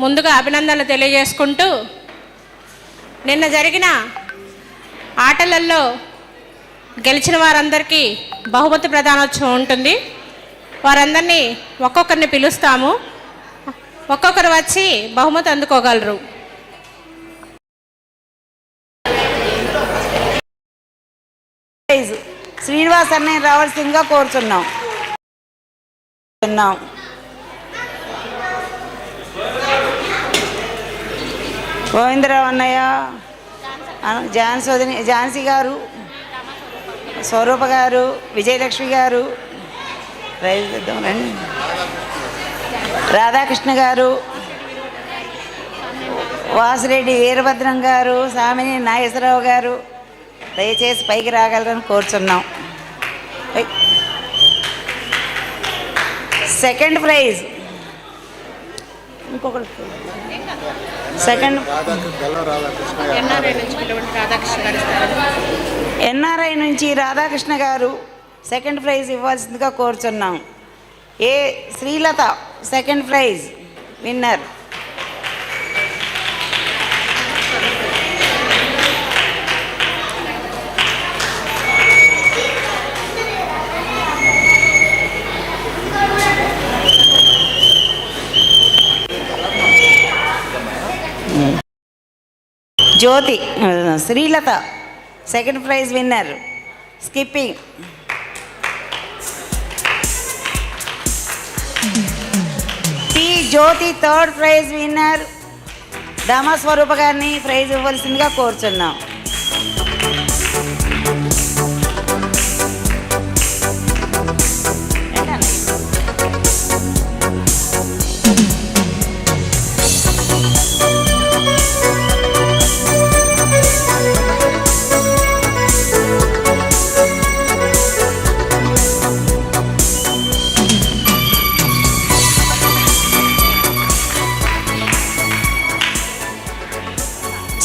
ముందుగా అభినందనలు తెలియజేసుకుంటూ నిన్న జరిగిన ఆటలలో గెలిచిన వారందరికీ బహుమతి ప్రధానోత్సవం ఉంటుంది. వారందరినీ ఒక్కొక్కరిని పిలుస్తాము. ఒక్కొక్కరు వచ్చి బహుమతి అందుకోగలరు. శ్రీనివాస్ అన్నయ్య రావాల్సిందిగా కోరుతున్నాం గోవిందరావు అన్నయ్య అను- ఝాన్సీ వదిన ఝాన్సీ గారు స్వరూప గారు విజయలక్ష్మి గారు ప్రైజ్ రండి. రాధాకృష్ణ గారు వాసిరెడ్డి వీరభద్రం గారు సామిని నాగేశ్వరరావు గారు దయచేసి పైకి రాగలరని కోరుచున్నాం. Second prize. ఇంకొకటి సెకండ్ ఎన్ఆర్ఐ నుంచి పిలువండి రాధాకృష్ణ గారు ఇస్తారు. ఎన్ఆర్ఐ నుంచి రాధాకృష్ణ గారు సెకండ్ ప్రైజ్ ఇవ్వాల్సిందిగా కోరుచున్నాం. A Srilatha second prize winner Jyothi Srilatha second prize winner skipping T Jyothi third prize winner Damaswarupa గారిని ప్రైజ్ ఇవ్వాల్సిందిగా కోరుచున్నాం.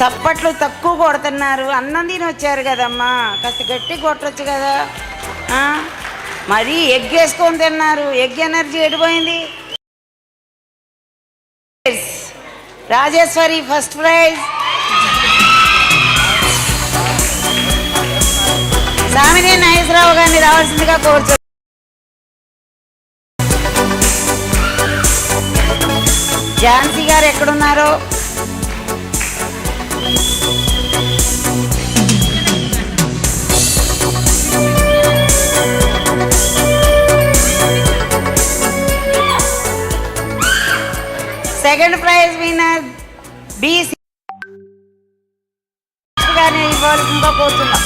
చప్పట్లు తక్కువ కొడుతున్నారు. అన్నం తిని వచ్చారు కదమ్మా. కాస్త గట్టి కొట్టచ్చు కదా. మరి మరీ ఎగ్ వేసుకొని తిన్నారు. Egg energy ఎడిపోయింది. Rajeshwari first prize. సామినే Nageswararao గారిని రావాల్సిందిగా కోరుచు ఝాన్సీ గారు ఎక్కడున్నారో? సెకండ్ ప్రైజ్ విన్నర్ బీసీ గారిని ఇవ్వాల్సిందిగా కోరుతున్నాం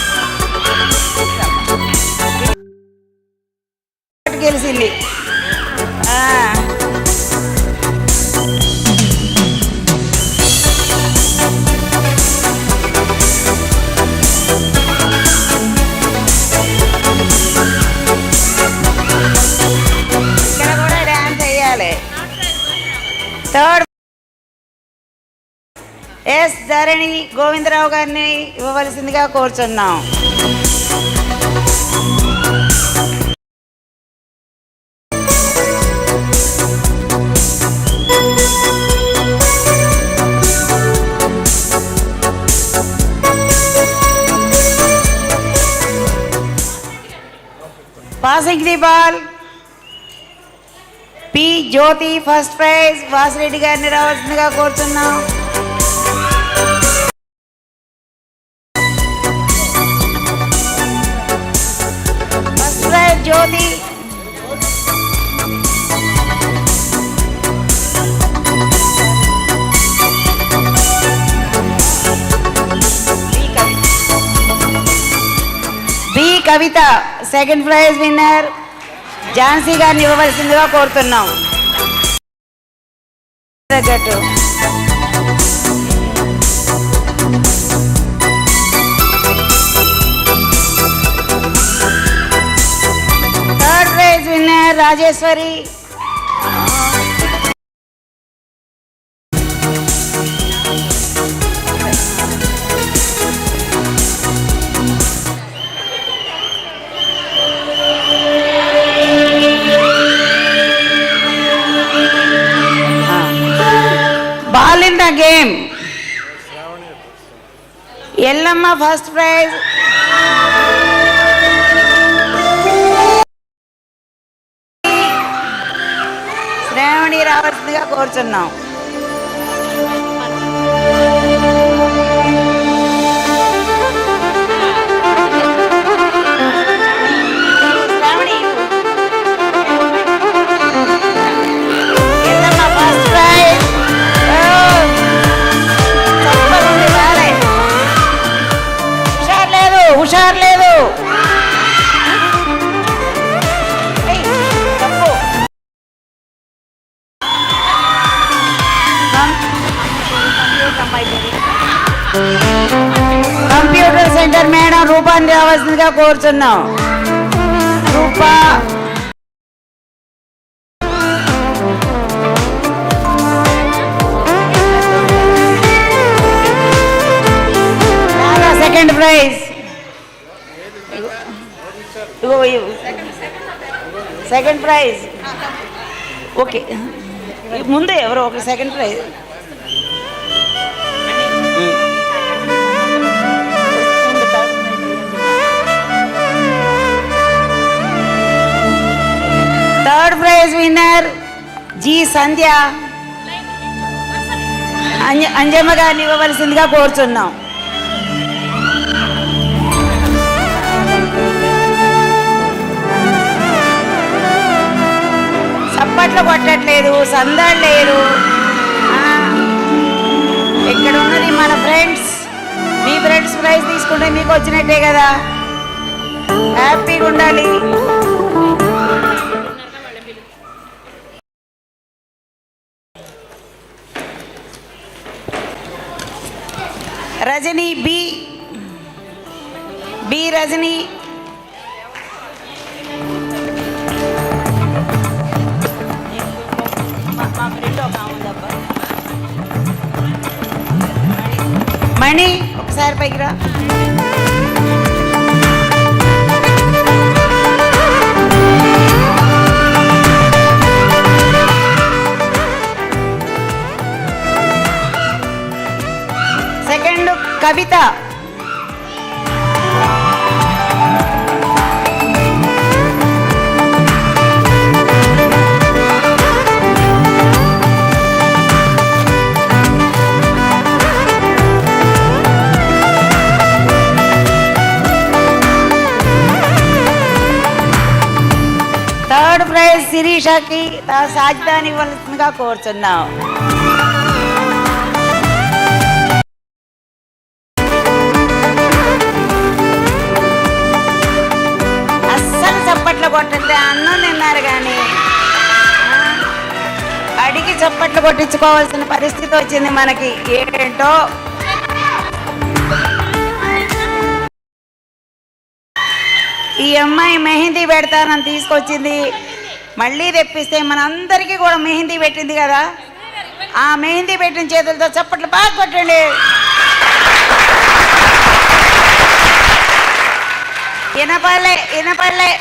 గెలిచింది. ధరణి గోవిందరావు గారిని ఇవ్వవలసిందిగా కోరుచున్నాం. Passing the ball P Jyothi first prize Vasireddy గారిని రావాల్సిందిగా కోరుతున్నాం prize B Kavitha. Second prize winner Jhansi గారిని ఇవ్వవలసిందిగా కోరుతున్నాం. తగ్గట్టు doctor Rajeshwari. Game. Yellamma first prize. రావాల్సిందిగా కోరుచున్నాం. మనస్ఫూర్తిగా రావాల్సిందిగా కోరుతున్నాం Roopa second prize second prize okay ముందే ఎవరో ఒక second prize third prize winner G Sandhya. Anjamma గారిని ఇవ్వవలసిందిగా కోరుచున్నాం. చప్పట్లు కొట్టట్లేదు సందడి లేదు. ఇక్కడ ఉన్నది మన ఫ్రెండ్స్. మీ ఫ్రెండ్స్ ప్రైజ్ తీసుకుంటే మీకు వచ్చినట్టే కదా. హ్యాపీగా ఉండాలి. రజని. మణి ఒకసారి పైకి రా. సెకండ్ కవిత. సర్ప్రైజ్ శిరీషకి సాజిదాని ఇవ్వాల్సిందిగా కోరుతున్నాం అస్సలు చప్పట్లు కొట్టండి అన్నం తిన్నారు కానీ అడిగి చప్పట్లు కొట్టించుకోవాల్సిన పరిస్థితి వచ్చింది మనకి. ఏంటో? ఈ అమ్మాయి మెహందీ పెడతానని తీసుకొచ్చింది. మళ్ళీ తెప్పిస్తే మనందరికీ కూడా మెహందీ పెట్టింది కదా? ఆ మెహందీ పెట్టిన చేతులతో చప్పట్లు బాగా కొట్టండి. వినపడలే వినపడలే.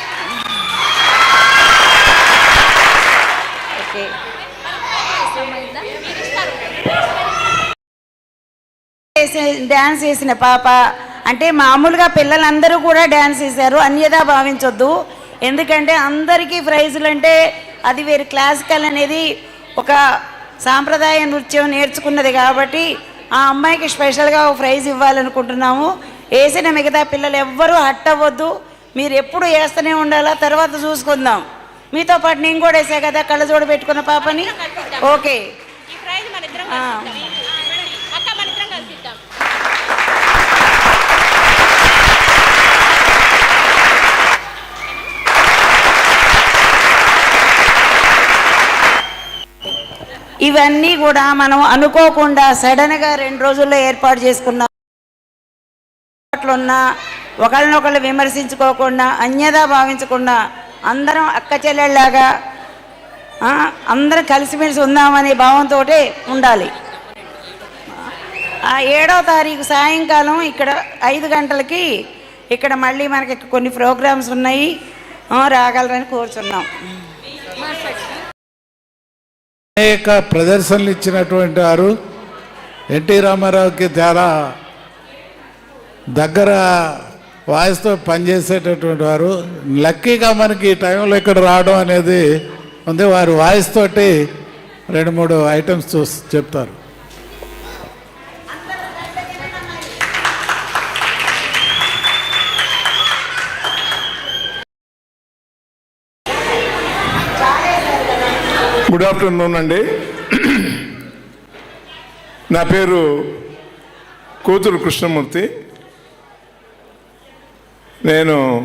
ఓకే. డ్యాన్స్ చేసిన పాప. అంటే మామూలుగా పిల్లలందరూ కూడా డ్యాన్స్ చేశారు. అన్యదా భావించొద్దు. ఎందుకంటే అందరికీ ప్రైజులు అంటే అది వేరు. క్లాసికల్ అనేది ఒక సాంప్రదాయ నృత్యం నేర్చుకున్నది కాబట్టి ఆ అమ్మాయికి స్పెషల్గా ఒక ప్రైజ్ ఇవ్వాలనుకుంటున్నాము. వేసిన మిగతా పిల్లలు ఎవ్వరూ హట్ అవ్వద్దు. మీరు ఎప్పుడు వేస్తూనే ఉండాలా? తర్వాత చూసుకుందాం. మీతో పాటు నేను కూడా వేసా కదా కళ్ళజోడు పెట్టుకున్న పాపని. ఓకే ఈ ప్రైజ్ మన ఇద్దరం ఆ. అక్క మన ఇద్దరం కల్పిద్దాం ఇవన్నీ కూడా మనం అనుకోకుండా సడన్గా రెండు రోజుల్లో ఏర్పాటు చేసుకున్నాం. ఉన్న ఒకళ్ళనొకళ్ళు విమర్శించుకోకుండా అన్యదా భావించకుండా అందరం అక్క చెల్లెళ్ళలాగా అందరం కలిసిమెలిసి ఉందామనే భావంతో ఉండాలి. ఆ ఏడో తారీఖు సాయంకాలం ఇక్కడ ఐదు గంటలకి ఇక్కడ మళ్ళీ మనకి కొన్ని ప్రోగ్రామ్స్ ఉన్నాయి. రాగలరని కోరుచున్నాం. అనేక ప్రదర్శనలు ఇచ్చినటువంటి వారు ఎన్టీ రామారావుకి చాలా దగ్గర వాయిస్తో పనిచేసేటటువంటి వారు. లక్కీగా మనకి ఈ టైంలో ఇక్కడ రావడం అనేది ఉంది. వారు వాయిస్ తోటి రెండు మూడు ఐటమ్స్ చూసి చెప్తారు. గుడ్ ఆఫ్టర్నూన్ అండి నా పేరు కూతురు కృష్ణమూర్తి. నేను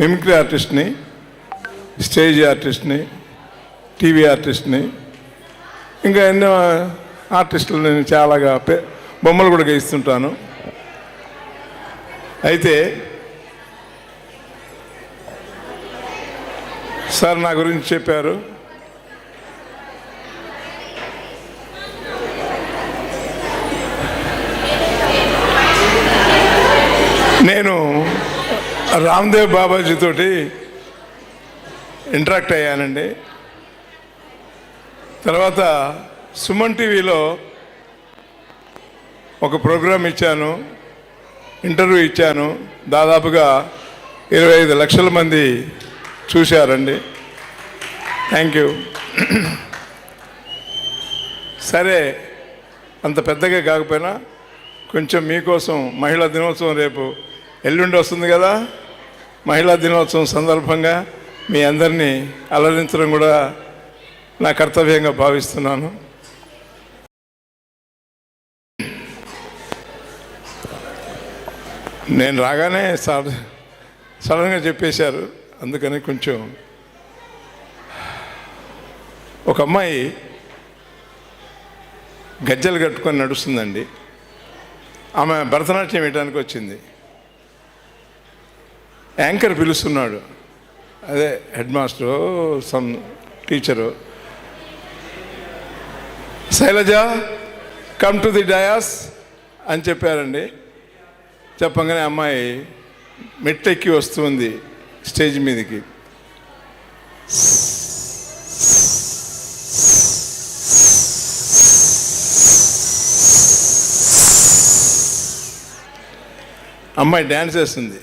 మిమిక్రీ ఆర్టిస్ట్ని స్టేజ్ ఆర్టిస్ట్ని టీవీ ఆర్టిస్ట్ని ఇంకా ఎన్నో ఆర్టిస్టులు నేను చాలాగా పే- బొమ్మలు కూడా గీస్తుంటాను. అయితే సార్ నా గురించి చెప్పారు. నేను రామ్దేవ్ బాబాజీతోటి ఇంటరాక్ట్ అయ్యానండి. తర్వాత సుమన్ టీవీలో ఒక ప్రోగ్రాం ఇచ్చాను ఇంటర్వ్యూ ఇచ్చాను. దాదాపుగా ఇరవై ఐదు లక్షల మంది చూశారండి. Thank you. సరే అంత పెద్దగా కాకపోయినా కొంచెం మీకోసం మహిళా దినోత్సవం రేపు ఎల్లుండి వస్తుంది కదా? మహిళా దినోత్సవం సందర్భంగా మీ అందరినీ అలరించడం కూడా నా కర్తవ్యంగా భావిస్తున్నాను. నేను రాగానే సడ సడన్గా చెప్పేశారు. అందుకని కొంచెం ఒక అమ్మాయి గజ్జలు కట్టుకొని నడుస్తుందండి. ఆమె భరతనాట్యం వేయడానికి వచ్చింది. యాంకర్ పిలుస్తున్నాడు. అదే head master some teacher. Sailaja come to the dais అని చెప్పారండి. చెప్పంగానే అమ్మాయి మెట్టెక్కి వస్తుంది స్టేజ్ మీదకి. అమ్మాయి డ్యాన్స్ వేస్తుంది.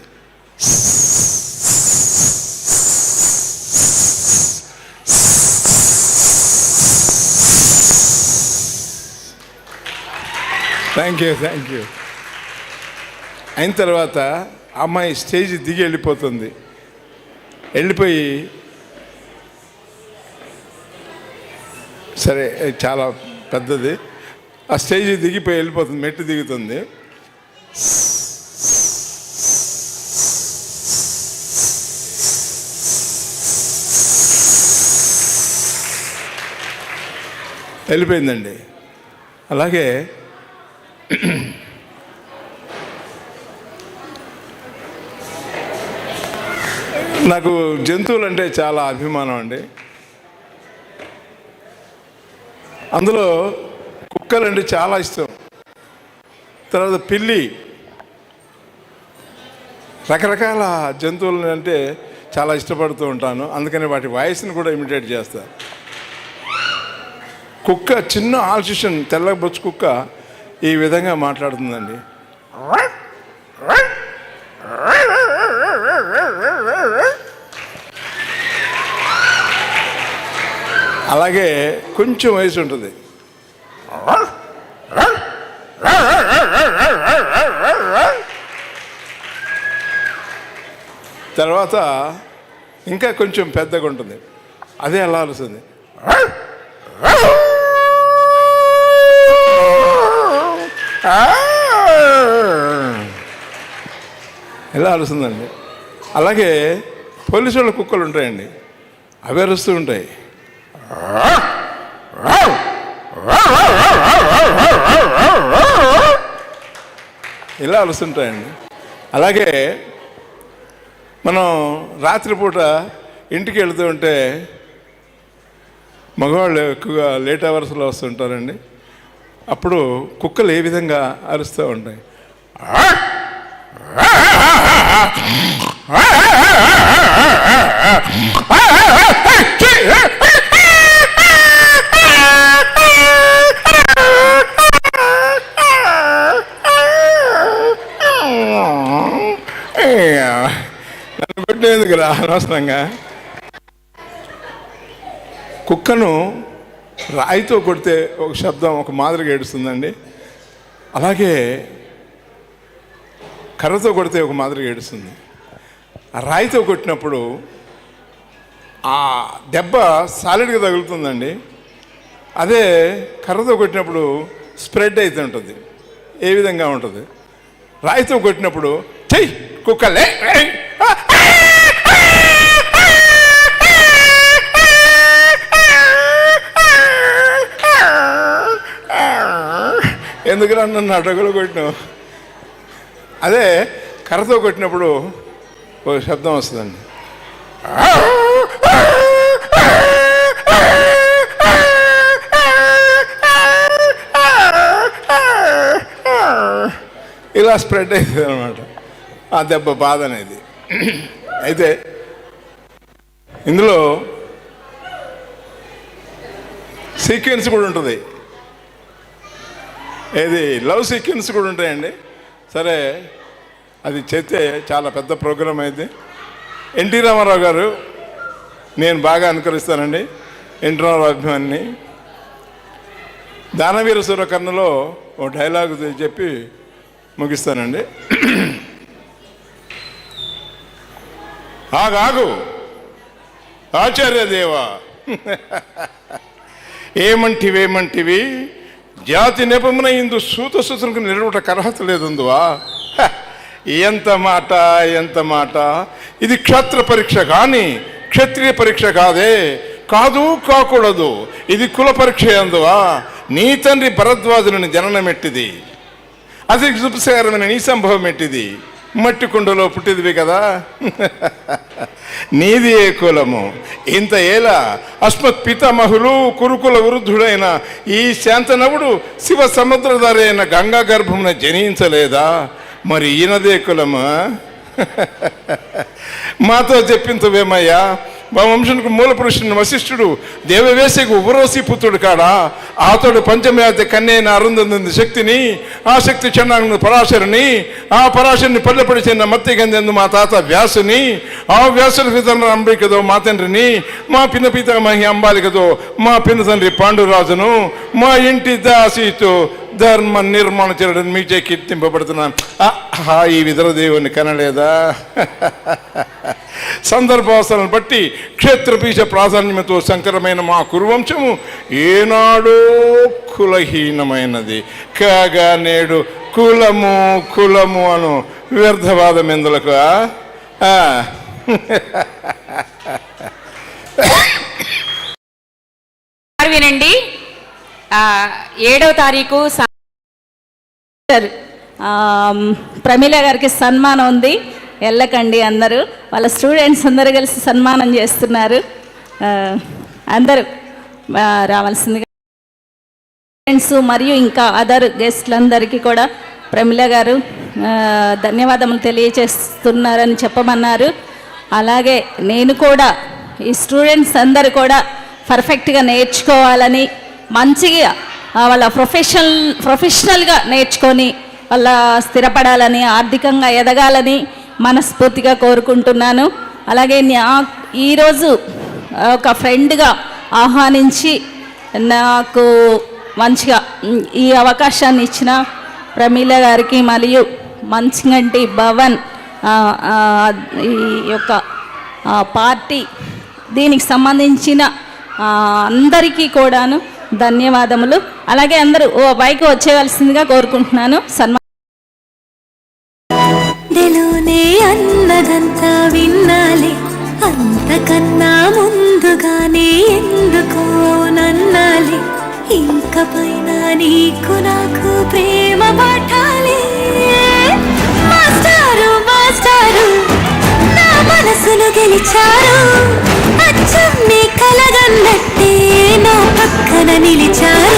థ్యాంక్ యూ థ్యాంక్ యూ అయిన తర్వాత ఆ అమ్మాయి స్టేజ్ దిగి వెళ్ళిపోతుంది. వెళ్ళిపోయి సరే చాలా పెద్దది. ఆ స్టేజ్ దిగిపోయి వెళ్ళిపోతుంది మెట్టు దిగుతుంది. వెళ్ళిపోయిందండి. అలాగే నాకు జంతువులు అంటే చాలా అభిమానం అండి. అందులో కుక్కలు అంటే చాలా ఇష్టం. తర్వాత పిల్లి. రకరకాల జంతువులు అంటే చాలా ఇష్టపడుతూ ఉంటాను. అందుకని వాటి వాయిస్ని కూడా ఇమిటేట్ చేస్తా. కుక్క చిన్న ఆల్సిషన్ తెల్ల బొచ్చు కుక్క ఈ విధంగా మాట్లాడుతుందండి. అలాగే కొంచెం వయసు ఉంటుంది. తర్వాత ఇంకా కొంచెం పెద్దగా ఉంటుంది. అదే ఎలా అలుస్తుంది ఎలా అరుస్తుందండి అలాగే పోలీసు వాళ్ళ కుక్కలు ఉంటాయండి. అవి అరుస్తూ ఉంటాయి. ఇలా అరుస్తుంటాయండి అలాగే మనం రాత్రిపూట ఇంటికి వెళుతూ ఉంటే మగవాళ్ళు ఎక్కువగా లేట్ అవర్స్లో వస్తుంటారండి అప్పుడు కుక్కలు ఏ విధంగా అరుస్తూ ఉంటాయి? నన్ను కదా అనవసరంగా? కుక్కను రాయితో కొడితే ఒక శబ్దం ఒక మాదిరిగా ఏడుస్తుందండి. అలాగే కర్రతో కొడితే ఒక మాదిరిగా ఏడుస్తుంది. ఆ రాయితో కొట్టినప్పుడు ఆ దెబ్బ సాలిడ్గా తగులుతుందండి. అదే కర్రతో కొట్టినప్పుడు స్ప్రెడ్ అయితే ఉంటుంది. ఏ విధంగా ఉంటుంది? రాయితో కొట్టినప్పుడు చెయ్యి కుక్కలే ఎందుకు నన్ను అడగలు కొట్టినావు? అదే కర్రతో కొట్టినప్పుడు ఒక శబ్దం వస్తుందండి. ఇలా స్ప్రెడ్ అవుతుంది అనమాట ఆ దెబ్బ బాధ అనేది. అయితే ఇందులో సీక్వెన్స్ కూడా ఉంటుంది. ఏది లవ్ సీక్వెన్స్ కూడా ఉంటాయండి. సరే అది చేస్తే చాలా పెద్ద ప్రోగ్రామ్ అయింది. ఎన్టీ రామారావు గారు నేను బాగా అనుకరిస్తానండి. ఎన్టీ రామారావు అభిమాన్ని. దానవీర సూరకర్ణలో ఓ డైలాగ్ చెప్పి ముగిస్తానండి. ఆగాగు ఏమంటివి ఏమంటివేమంటివి? జాతి నెపమున ఇందు సూత సుతులకు నిలవట అర్హత లేదుందువా? హ! ఎంత మాట ఎంత మాట. ఇది క్షత్ర పరీక్ష కానీ క్షత్రియ పరీక్ష కాదే. కాదు కాకూడదు. ఇది కుల పరీక్ష అందువా నీ తండ్రి భరద్వాజుని జననమెట్టిది. అది శుభకరమైన నీ సంభవం ఎట్టిది మట్టి కుండలో పుట్టిదివి కదా. నీది ఏ కులము? ఇంత ఏలా? అస్మత్ పితామహులు కురుకుల వృద్ధుడైన ఈ శాంతనవుడు శివ సముద్రధారి అయిన గంగా గర్భమున జనించలేదా? మరి ఈయనదే కులమా? మాతో చెప్పించవేమయ్యా మా వంశంకు మూల పురుషుని వశిష్ఠుడు దేవవేశకు ఉపరోసి పుత్రుడు కాడా? ఆతోడు పంచమయాతి కన్నైన అరుందంది శక్తిని ఆ శక్తి చెన్నాంగు పరాశరుని ఆ పరాశరుని పల్లెపడి చెందిన మత్తి గంధెందు మా తాత వ్యాసుని ఆ వ్యాసుల పితన అంబికదో మా తండ్రిని మా పిన్న పితామహి అంబాలికదో మా పిన్న తండ్రి పాండురాజును మా ఇంటి దాసితో ధర్మ నిర్మాణ చేయడం మీచే కీర్తింపబడుతున్నాను. ఈ విధుల దేవుని కనలేదా? సందర్భావసరాలను బట్టి క్షేత్రపీఠ ప్రాధాన్యమతో సంకరమైన మా కురువంశము ఏనాడో కులహీనమైనది. కాగా నేడు కులము కులము అను వ్యర్థవాదం ఎందులకు వినండి. ఏడవ తారీఖు సార్ ప్రమీల గారికి సన్మానం ఉంది. వెళ్ళకండి అందరూ. వాళ్ళ స్టూడెంట్స్ అందరూ కలిసి సన్మానం చేస్తున్నారు. అందరూ రావాల్సిందిగా స్టూడెంట్స్ మరియు ఇంకా అదర్ గెస్ట్లందరికీ కూడా ప్రమిళ గారు ధన్యవాదములు తెలియజేస్తున్నారని చెప్పమన్నారు. అలాగే నేను కూడా ఈ స్టూడెంట్స్ అందరు కూడా పర్ఫెక్ట్గా నేర్చుకోవాలని మంచిగా వాళ్ళ ప్రొఫెషనల్ ప్రొఫెషనల్గా నేర్చుకొని వాళ్ళ స్థిరపడాలని ఆర్థికంగా ఎదగాలని మనస్ఫూర్తిగా కోరుకుంటున్నాను. అలాగే నా ఈరోజు ఒక ఫ్రెండ్గా ఆహ్వానించి నాకు మంచిగా ఈ అవకాశాన్ని ఇచ్చిన ప్రమీల గారికి మరియు మంచిగంటి భవన్ ఈ యొక్క పార్టీ దీనికి సంబంధించిన అందరికీ కూడాను ధన్యవాదములు. అలాగే అందరూ ఓ బైక్ వచ్చేవలసిందిగా కోరుకుంటున్నాను. సన్మా అంతకన్నా ముందుగానే ఎందుకో నన్నాలి. ఇంక పైన నీకు నాకు ప్రేమ పాఠాలి. మాస్టారు మాస్టారు నా మనసును గెలిచారు. అచ్చం నీ కలగన్నట్టే నా పక్కన నిలిచారు.